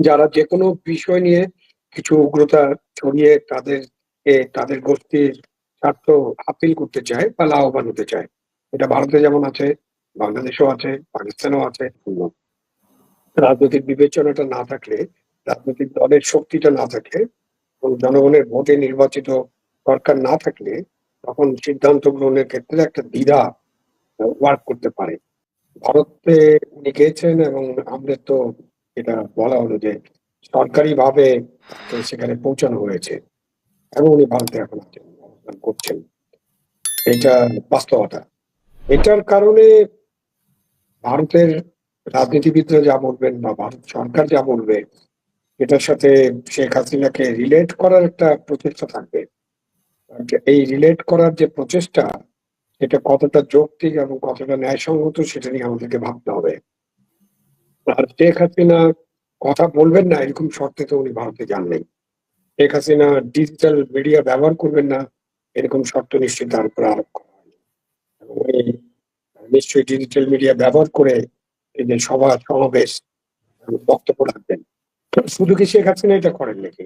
যারা যে কোনো বিষয় নিয়ে কিছু উগ্রতা ছড়িয়ে তাদের তাদের গোষ্ঠীর স্বার্থ আপিল করতে চায় বা লাভবান হতে চায়। এটা ভারতে যেমন আছে, বাংলাদেশও আছে, পাকিস্তানেও আছে। রাজনৈতিক বিবেচনাটা না থাকলে, রাজনৈতিক দলের শক্তিটা না থাকলে জনগণের ভোটে নির্বাচিত সরকার না থাকলে তখন সিদ্ধান্ত গ্রহণের ক্ষেত্রে একটা দ্বিধা ওয়ার্ক করতে পারে। ভারতে উনি গিয়েছেন এবং আমাদের তো এটা বলা হলো যে সরকারি ভাবে সেখানে পৌঁছানো হয়েছে। এবং উনি ভারতে এখন আছেন, অবস্থান করছেন। এটা বাস্তবতা। এটার কারণে ভারতের রাজনীতিবিদরা যা বলবেন বা ভারত সরকার যা বলবে, এটার সাথে শেখ হাসিনাকে রিলেট করার একটা প্রচেষ্টা থাকবে। এই রিলেট করার যে প্রচেষ্টা, এটা কতটা যৌক্তিক এবং কতটা ন্যায়সঙ্গত সেটা নিয়ে আমাদেরকে ভাবতে হবে। আর শেখ হাসিনা কথা বলবেন না, এরকম শর্তে তো উনি ভারতে যান নেই। শেখ হাসিনা ডিজিটাল মিডিয়া ব্যবহার করবেন না, এরকম শর্ত নিশ্চয়ই তার উপর আরোপ করা হয়নি উনি নিশ্চয়ই ডিজিটাল মিডিয়া ব্যবহার করে এই যে সভা সমাবেশ বক্তব্য রাখবেন। শুধু কি শেখ হাসিনা এটা করেন নাকি?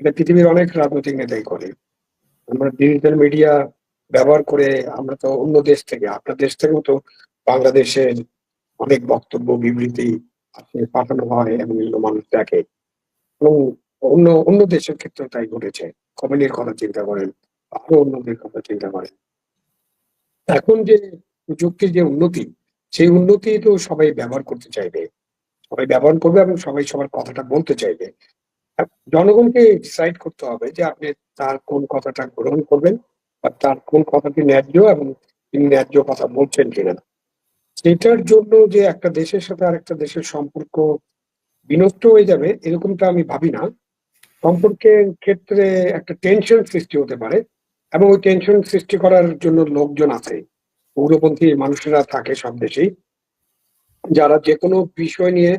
এটা পৃথিবীর অনেক রাজনৈতিক নেতাই করে। আমরা ডিজিটাল মিডিয়া ব্যবহার করে আমরা তো অন্য দেশ থেকে, আপনার দেশ থেকেও তো বাংলাদেশের অনেক বক্তব্য, বিবৃতি পাঠানো হয় এবং এগুলো মানুষ দেখে। এবং অন্য অন্য দেশের ক্ষেত্রে তাই ঘটেছে। কমেডির কথা চিন্তা করেন আরও অন্যদের কথা চিন্তা করেন। এখন যে প্রযুক্তির যে উন্নতি, সেই উন্নতি তো সবাই ব্যবহার করতে চাইবে। সবাই ব্যবহার করবে এবং সবাই সবার কথাটা বলতে চাইবে। জনগণকে ডিসাইড করতে হবে যে আপনি তার কোন কথাটা গ্রহণ করবেন বা তার কোন কথাটি ন্যায্য এবং তিনি ন্যায্য কথা বলছেন কিনা। সেটার জন্য যে একটা দেশের সাথে আরেকটা দেশের সম্পর্ক বিনষ্ট হয়ে যাবে, এরকমটা আমি ভাবি না। সম্পর্কের ক্ষেত্রে একটা টেনশন সৃষ্টি হতে পারে এবং ওই টেনশন সৃষ্টি করার জন্য লোকজন আছে উগ্রপন্থী মানুষেরা থাকে সব দেশেই। যারা যে কোনো বিষয় নিয়ে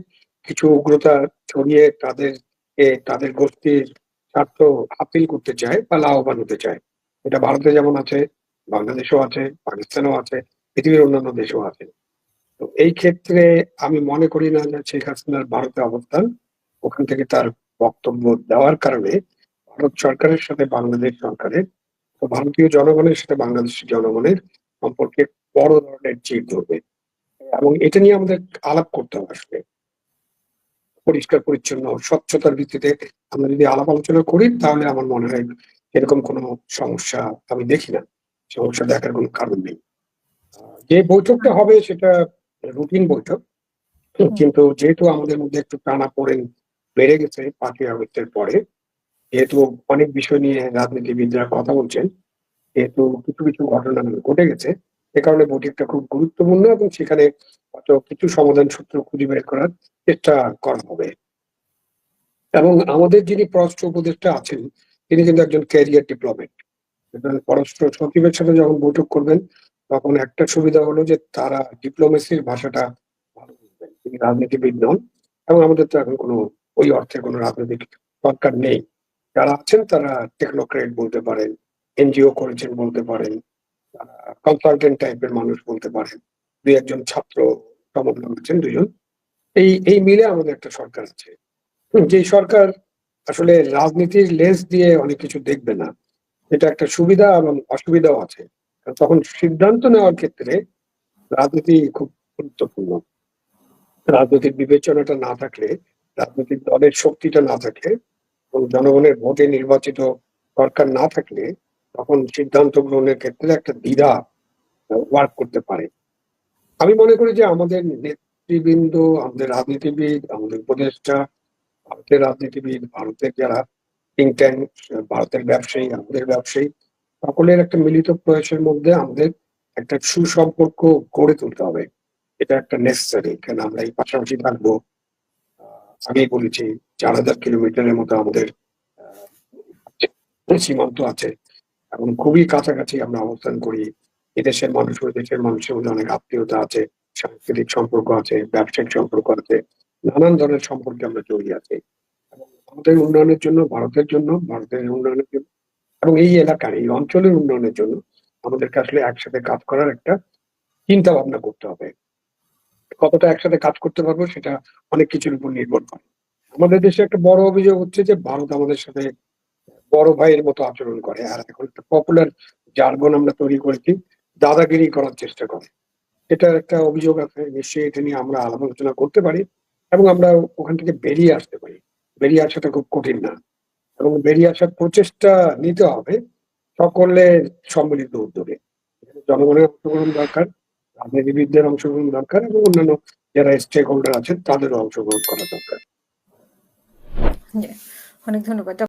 কিছু উগ্রতা ছড়িয়ে তাদের তাদের গোষ্ঠীর স্বার্থ আপিল করতে চায় বা লাভবান হতে চায়। এটা ভারতে যেমন আছে, বাংলাদেশেও আছে, পাকিস্তানেও আছে, পৃথিবীর অন্যান্য দেশেও আছে। তো এই ক্ষেত্রে আমি মনে করি না যে শেখ হাসিনার ভারতে অবস্থান, ওখান থেকে তার বক্তব্য দেওয়ার কারণে ভারত সরকারের সাথে বাংলাদেশ সরকারের তো ভারতীয় জনগণের সাথে বাংলাদেশের জনগণের সম্পর্কে বড় ধরনের চির ধরবে। এবং এটা নিয়ে আমাদের আলাপ করতে হবে আসলে। পরিষ্কার, পরিচ্ছন্ন, স্বচ্ছতার ভিত্তিতে আমরা যদি আলাপ আলোচনা করি, তাহলে আমার মনে হয় এরকম কোনো সমস্যা আমি দেখি না। সমস্যা দেখার কোনো কারণ নেই। যে বৈঠকটা হবে সেটা রুটিন বৈঠক। কিন্তু যেহেতু আমাদের মধ্যে একটু টানা পড়েন বেড়ে গেছে পাঁচই আগস্টের পরে যেহেতু অনেক বিষয় নিয়ে রাজনীতিবিদরা কথা বলছেন যেহেতু কিছু কিছু ঘটনা ঘটে গেছে এ কারণে বৈঠকটা খুব গুরুত্বপূর্ণ এবং সেখানে হয়তো কিছু সমাধান সূত্র খুঁজে বের করার চেষ্টা করা হবে। এবং আমাদের যিনি পররাষ্ট্র উপদেষ্টা আছেন তিনি কিন্তু একজন ক্যারিয়ার ডিপ্লোমেট। পররাষ্ট্র সচিবের সাথে যখন বৈঠক করবেন তখন একটা সুবিধা হলো যে তারা ডিপ্লোমেসির ভাষাটা ভালো বুঝবেন। তিনি রাজনীতিবিদ নন এবং আমাদের তো এখন কোনো, ওই অর্থে কোনো রাজনৈতিক সরকার নেই। যারা আছেন তারা টেকনোক্রেট বলতে পারেন এনজিও করেছেন বলতে পারেন কনসালটেন্ট টাইপের মানুষ বলতে পারেন। দুই একজন ছাত্র সমন্বয় আছেন দুজন। এই এই মিলে আমাদের একটা সরকার আছে। যে সরকার আসলে রাজনীতির লেন্স দিয়ে অনেক কিছু দেখবে না। এটা একটা সুবিধা এবং অসুবিধাও আছে। তখন সিদ্ধান্ত নেওয়ার ক্ষেত্রে রাজনীতি খুব গুরুত্বপূর্ণ। রাজনৈতিক বিবেচনাটা না থাকলে, রাজনৈতিক দলের শক্তিটা না থাকলে এবং জনগণের ভোটে নির্বাচিত সরকার না থাকলে তখন সিদ্ধান্ত গ্রহণের ক্ষেত্রে একটা দ্বিধা ওয়ার্ক করতে পারে। আমি মনে করি যে আমাদের নেতৃবৃন্দ, আমাদের রাজনীতিবিদ, আমাদের উপদেষ্টা, ভারতের রাজনীতিবিদ, ভারতের যারা থিঙ্ক ট্যাঙ্ক ভারতের ব্যবসায়ী, আমাদের ব্যবসায়ী সকলের একটা মিলিত প্রয়াসের মধ্যে আমাদের একটা সুসম্পর্ক গড়ে তুলতে হবে। এটা একটা নেসেসারি কেন আমরা এই পাশাপাশি থাকব। আগেই বলেছি, চার হাজার কিলোমিটারের মতো আমাদের সীমান্ত আছে। এখন খুবই কাছাকাছি আমরা অবস্থান করি। এদেশের মানুষ ওই দেশের মানুষের মধ্যে অনেক আত্মীয়তা আছে, সাংস্কৃতিক সম্পর্ক আছে, ব্যবসায়িক সম্পর্ক আছে, নানান ধরনের সম্পর্কে আমরা জড়িয়ে আছি। এবং আমাদের উন্নয়নের জন্য, ভারতের জন্য, ভারতের উন্নয়নের জন্য এবং এই এলাকার, এই অঞ্চলের উন্নয়নের জন্য আমাদেরকে আসলে একসাথে কাজ করার একটা চিন্তা ভাবনা করতে হবে। কতটা একসাথে কাজ করতে পারব সেটা অনেক কিছুর উপর নির্ভর করে। আমাদের দেশে একটা বড় অভিযোগ হচ্ছে যে ভারত আমাদের সাথে বড় ভাইয়ের মতো আচরণ করে আর এখন একটা পপুলার জার্গন আমরা তৈরি করেছি, দাদাগিরি করার চেষ্টা করে। এটা একটা অভিযোগ আছে, নিশ্চয়ই এটা নিয়ে আমরা আলোচনা করতে পারি এবং আমরা ওখান থেকে বেরিয়ে আসতে পারি। বেরিয়ে আসাটা খুব কঠিন না। এবং বেরিয়ে আসার প্রচেষ্টা নিতে হবে সকলের সম্মিলিত উদ্যোগে। জনগণের অংশগ্রহণ দরকার, রাজনীতিবিদদের অংশগ্রহণ দরকার এবং অন্যান্য যারা স্টেক হোল্ডার আছেন তাদেরও অংশগ্রহণ করা দরকার। অনেক ধন্যবাদ।